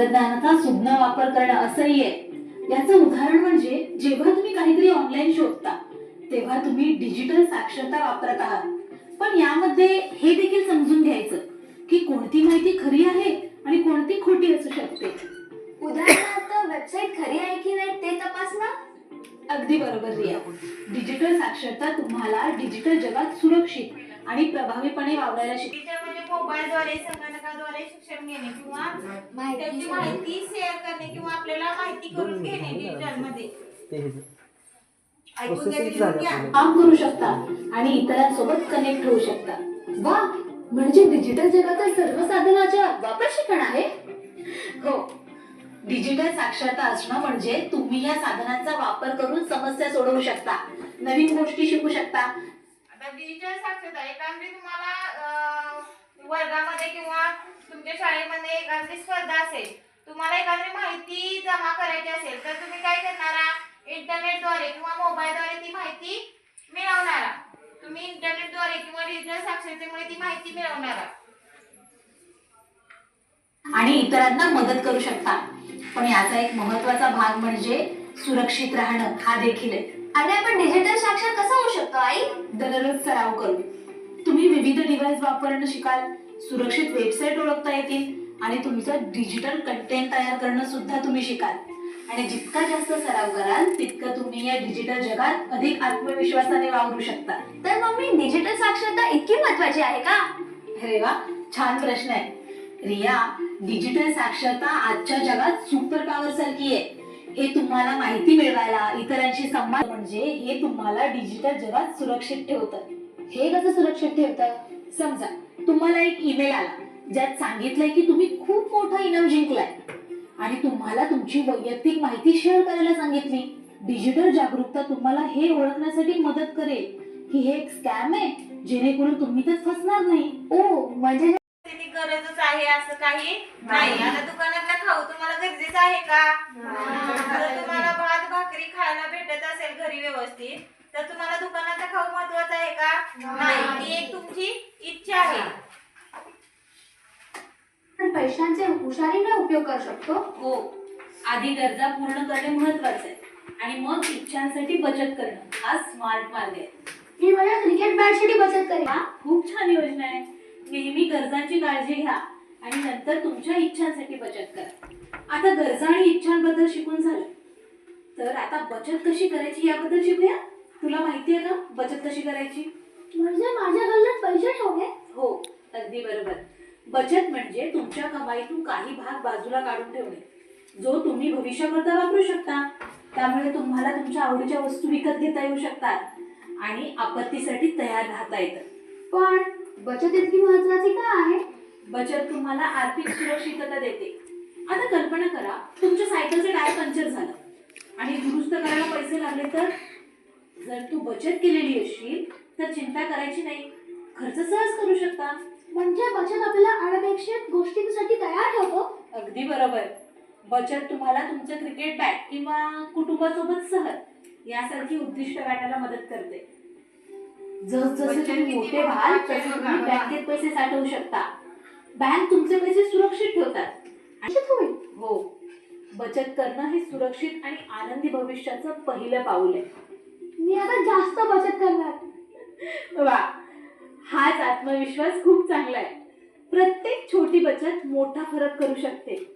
तंत्रज्ञानाचा सुज्ञ वापर करणं असंही आहे. याचं उदाहरण म्हणजे जेव्हा तुम्ही काहीतरी ऑनलाईन शोधता तेव्हा तुम्ही डिजिटल साक्षरता वापरत आहात. पण यामध्ये हे देखील समजून घ्यायचं की कोणती माहिती खरी आहे आणि कोणती खोटी असू शकते. उदाहरणार्थ वेबसाईट खरी आहे की नाही ते तपासणं? अगदी बरोबर रिया. डिजिटल साक्षरता तुम्हाला डिजिटल जगात सुरक्षित आणि प्रभावीपणे वावरायला टीचर म्हणजे मोबाईलद्वारे संगणकाद्वारे शिक्षण घेणे किंवा त्याची माहिती माहिती शेअर करणे किंवा आपल्याला माहिती करून घेणे डिजिटलमध्ये. ऐकून घ्या. काम करू शकता आणि इतरांसोबत कनेक्ट होऊ शकता. वा म्हणजे डिजिटल जगातील सर्व साधनाच्या वापर शिकण आहे? हो. डिजिटल साक्षरता असणं म्हणजे तुम्ही या साधनांचा वापर करून समस्या सोडवू शकता. नवीन गोष्टी शिकू शकता. डिजिटल साक्षरता एखादी तुम्हाला वर्गामध्ये किंवा तुमच्या शाळेमध्ये एखादी स्पर्धा असेल तुम्हाला एखादी माहिती जमा करायची असेल तर तुम्ही काय करणार? इंटरनेटद्वारे किंवा मोबाईलद्वारे ती माहिती मिळवणारा. तुम्ही इंटरनेटद्वारे किंवा डिजिटल साक्षरतेमुळे ती माहिती मिळवणारा. आणि इतरांना मदत करू शकता. पण याचा एक महत्त्वाचा भाग म्हणजे सुरक्षित राहणं हा देखील आहे. आणि आपण डिजिटल साक्षर कसं होऊ शकतो आई? दररोज सराव करू. तुम्ही विविध डिव्हाइस वापरणं शिकाल सुरक्षित वेबसाईट ओळखता येतील आणि तुमचं डिजिटल कंटेंट तयार करणं सुद्धा तुम्ही शिकाल. आणि जितका जास्त सराव कराल तितकं तुम्ही या डिजिटल जगात अधिक आत्मविश्वासाने वावरू शकता. तर मम्मी डिजिटल साक्षरता इतकी महत्वाची आहे का? अरे वा छान प्रश्न आहे. रिया डिजिटल साक्षरता आजच्या जगात सुपर पॉवर सारखी आहे. हे तुम्हाला माहिती मिळवायला इतरांशी संवाद म्हणजे हे तुम्हाला डिजिटल जगात सुरक्षित ठेवतं. हे कसं सुरक्षित ठेवतं? समजा तुम्हाला एक ईमेल आला ज्यात सांगितलंय की तुम्ही खूप मोठा इनाम जिंकलाय. आणि तुम्हाला तुमची वैयक्तिक माहिती शेअर करायला सांगितली. डिजिटल जागरूकता तुम्हाला हे ओळखण्यासाठी मदत करेल. की हे एक स्कॅम आहे जेणेकरून तुम्ही तर फसणार नाही. ओ म्हणजे आहे असं काही नाही आता दुकानातला खाऊ तुम्हाला गरजेचं आहे का? जर तुम्हाला भात भाकरी खायला भेटत असेल घरी व्यवस्थित तर तुम्हाला दुकानातला खाऊ महत्त्वाचा आहे का? नाही. ती एक तुमची इच्छा आहे. आपण पैशांचे हुशारीने उपयोग करू शकतो. हो. आधी गरजा पूर्ण करणे महत्त्वाचे आहे. आणि मग इच्छांसाठी बचत करणं हा स्मार्ट मार्ग आहे. मी माझ्या क्रिकेट बॅटसाठी बचत करेन. वा, खूप छान योजना आहे. नेहमी गरजांची काळजी घ्या. आणि नंतर तुमच्या इच्छांसाठी बचत करा. आता गरजा आणि इच्छांबद्दल शिकून झालं. तर आता बचत कशी करायची याबद्दल शिकूया? तुला माहिती आहे का बचत कशी करायची? म्हणजे माझ्या गल्ल्यात पैसे ठेवणे हो अगदी बरोबर. बचत म्हणजे तुमच्या कमाईतून काही भाग बाजूला काढून ठेवणे. जो तुम्ही भविष्याकरता वापरू शकता. त्यामुळे तुम्हाला तुमच्या आवडीच्या वस्तू विकत घेता येऊ शकतात. आणि आपत्तीसाठी तयार राहता येतं. पण बचत इतकी महत्वाची का आहे? बचत तुम्हाला आर्थिक सुरक्षितता देते. आता कल्पना करा तुमच्या सायकलचं टायर पंक्चर झालं. आणि दुरुस्त करायला पैसे लागले तर? जर तू बचत केलेली असशील तर चिंता करायची नाही. खर्च सहज करू शकता. म्हणजे बचत आपल्याला अनपेक्षित गोष्टींसाठी तयार ठेवतो? अगदी बरोबर. बचत तुम्हाला तुमचं क्रिकेट बॅट किंवा कुटुंबासोबत सहल यासारखी उद्दिष्ट गाठायला मदत करते. जसजसे तुम्ही मोठे व्हाल तसे तुम्ही. बँकेत पैसे साठवू शकता. बँक तुमचे पैसे सुरक्षित ठेवतात. हो. बचत करणं हे सुरक्षित आणि आनंदी भविष्याचं पहिलं पाऊल आहे. मी आता जास्त बचत करणार. वा. हाच आत्मविश्वास खूप चांगला आहे. प्रत्येक छोटी बचत मोठा फरक करू शकते.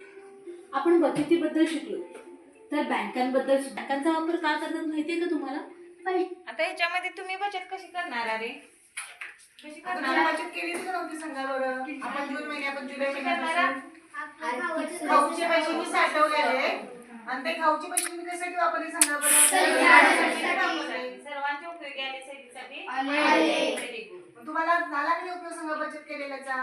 आपण बचतीबद्दल शिकलो. तर बँकांबद्दल बँकांचा वापर का करतात माहितीये का तुम्हाला? आता ह्याच्यामध्ये तुम्ही बचत कशी करणार अरे? कशी आपण करणार बचत केलीच का नव्हती सांगा बरं? आपण जून महिन्या आपण जुलै कशी करणार महिन्यापासून खाऊचे पैसे मी साठवलेले आणि ते खाऊचे पैसे मी कशासाठी वापरले सांगा बरं? सर्वांच्या उपयोगी आले सगळीसाठी आले. Very good. मग तुम्हाला झाला की उपयोग सांगा बचत केलेल्याचा.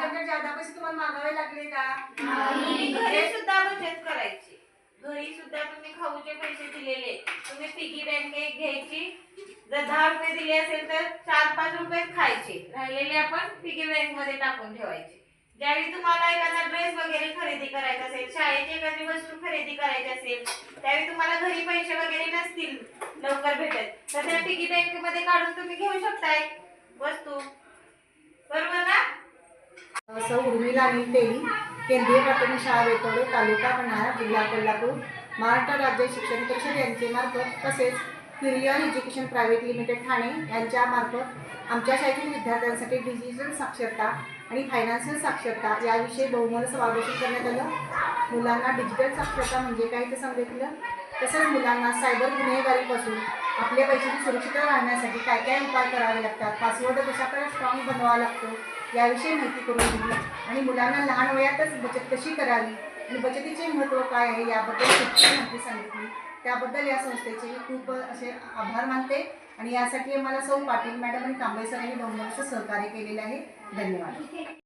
तुमच्या जादा पैसे तुम्हाला मागावे लागले का? तुम्ही घरी सुद्धा बचत करायची. घरी सुद्धा तुम्ही खाऊचे पैसे दिलेले. तुम्ही पिगी बँक घ्यायची. जर दहा रुपये दिले असेल तर चार पाच रुपये खायचे. राहिलेले आपण पिगी बँकमध्ये टाकून ठेवायचे. ज्यावेळी तुम्हाला एखादा ड्रेस वगैरे खरेदी करायचा असेल शाळेची एखादी वस्तू खरेदी करायची असेल त्यावेळी तुम्हाला घरी पैसे वगैरे नसतील लवकर भेटत. तर त्या पिगी बँकमध्ये काढून तुम्ही घेऊ शकताय. वस्तू. बरोबर ना? असं उर्मिला तेली केंद्रीय प्राथमिक शाळा वेतोडे तालुका पन्हाळा जिल्हा कोल्हापूर महाराष्ट्र राज्य शिक्षण परिषद यांचे मार्फत तसेच Kurian education private limited Thane यांच्यामार्फत आमच्या शाळेतील विद्यार्थ्यांसाठी डिजिटल साक्षरता आणि फायनान्शियल साक्षरता याविषयी बहुमोल समावेशन करण्यात आलं. मुलांना डिजिटल साक्षरता म्हणजे काय ते सांगितलं? तसंच मुलांना सायबर गुन्हेगारीपासून आपल्या पैशाची सुरक्षितता राहण्यासाठी काय काय उपाय करावे लागतात? पासवर्ड कशाप्रकारे स्ट्रॉंग बनवावा लागतो? याविषयी माहिती करून दिली. आणि मुलांना लहान वयातच बचत कशी करावी? आणि बचतीचे महत्त्व काय आहे? याबद्दल शिक्षण माहिती सांगितली. त्याबद्दल या संस्थेचे मी खूप असे आभार मानते आणि यासाठी मला सौ पाटील मॅडम आणि कांबळे सर यांनी बहुमोलाचं सहकार्य केलेलं आहे. धन्यवाद.